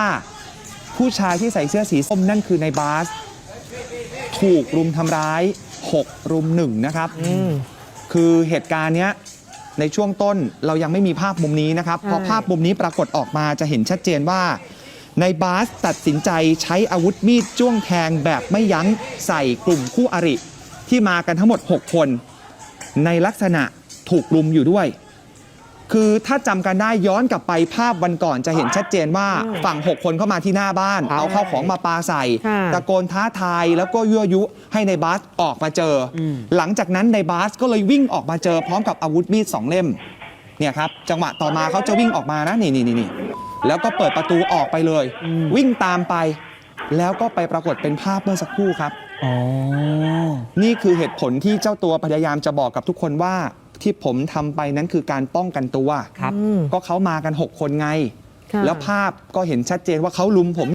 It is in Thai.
ว่าผู้ชายที่ใส่เสื้อสีส้มนั่นคือในบาส ถูกรุมทำร้าย 6 รุมหนึ่งนะครับ คือเหตุการณ์เนี้ยในช่วงต้นเรายังไม่มีภาพมุมนี้นะครับใช่พอภาพมุมนี้ปรากฏออกมาจะเห็นชัดเจนว่า ในบาสตัดสินใจใช้อาวุธมีดจ้วงแทงแบบไม่ยั้งใส่กลุ่มคู่อริ ที่มากันทั้งหมด 6 คน ในลักษณะถูกรุมอยู่ด้วย คือถ้าจำกันได้ย้อนกลับไปภาพวันก่อนจะเห็นชัดเจนว่าฝั่ง 6 คนเข้ามาที่หน้าบ้าน เอาเข้าของมาปาใส่ค่ะ ตะโกนท้าทายแล้วก็ยั่วยุให้ในบาสออกมาเจออหลังจากนั้นในบาสก็เลยวิ่งออกมาเจอพร้อมกับอาวุธมีดสองเล่ม เนี่ยครับจังหวะต่อมาเขาจะวิ่งออกมานะนี่นี่นี่นี่แล้วก็เปิดประตูออกไปเลย วิ่งตามไป แล้วก็ไปปรากฏเป็นภาพเมื่อสักครู่ครับ อ๋อ นี่คือเหตุผลที่เจ้าตัวพยายามจะบอกกับทุกคนว่า ที่ผมทำไปนั้นคือการป้องกันตัว ครับ อืมก็เขามากัน 6 คนไง ค่ะ แล้วภาพก็เห็นชัดเจนว่าเขาลุมผม